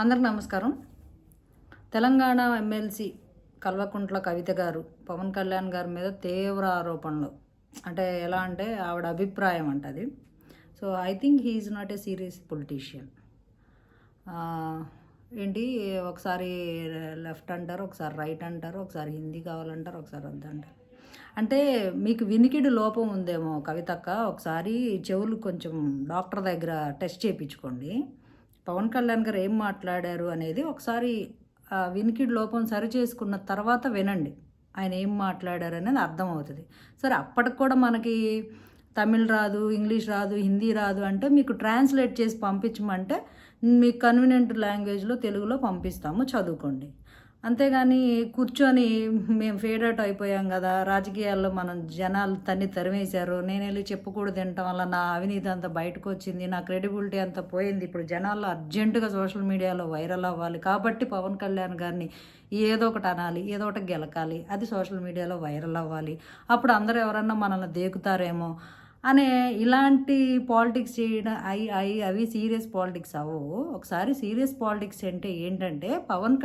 అందరికి నమస్కారం. తెలంగాణ ఎమ్మెల్సీ కల్వకుంట్ల కవిత గారు పవన్ కళ్యాణ్ గారి మీద తీవ్ర ఆరోపణలు. అంటే ఎలా అంటే ఆవిడ అభిప్రాయం అంటది so I think he's not a serious politician ఏంటి? ఒకసారి లెఫ్ట్ అంటారు ఒకసారి రైట్ అంటారు ఒకసారి హిందీ కావాలంటారు ఒకసారి అంత అంటారు. అంటే మీకు వినికిడి లోపం ఉందేమో కవితక్క ఒకసారి చెవులు కొంచెం డాక్టర్ దగ్గర టెస్ట్ చేయించుకోండి. పవన్ కళ్యాణ్ గారు ఏం మాట్లాడారు అనేది ఒకసారి వినికిడి లోపం సరి చేసుకున్న తర్వాత వినండి. ఆయన ఏం మాట్లాడారు అనేది అర్థమవుతుంది. సరే అప్పటికి కూడా మనకి తమిళ్ రాదు ఇంగ్లీష్ రాదు హిందీ రాదు అంటే మీకు ట్రాన్స్లేట్ చేసి పంపించమంటే మీకు కన్వీనియంట్ లాంగ్వేజ్లో తెలుగులో పంపిస్తాము చదువుకోండి. అంతేగాని కూర్చొని మేము ఫేడ్ అవుట్ అయిపోయాం కదా. రాజకీయాల్లో మనం జనాలు తన్ని తరిమేశారు. నేను వెళ్ళి చెప్పుకూడదు తినటం వల్ల నా అవినీతి అంతా బయటకు వచ్చింది నా క్రెడిబిలిటీ అంతా పోయింది. ఇప్పుడు జనాల్లో అర్జెంటుగా సోషల్ మీడియాలో వైరల్ అవ్వాలి. కాబట్టి పవన్ కళ్యాణ్ గారిని ఏదో ఒకటి అనాలి ఏదో ఒకటి గెలకాలి. అది సోషల్ మీడియాలో వైరల్ అవ్వాలి. అప్పుడు అందరూ ఎవరన్నా మనల్ని దేకుతారేమో అనే ఇలాంటి పాలిటిక్స్ చేయడం అవి అవి అవి సీరియస్ పాలిటిక్స్ అవ్వవు. ఒకసారి సీరియస్ పాలిటిక్స్ అంటే ఏంటంటే పవన్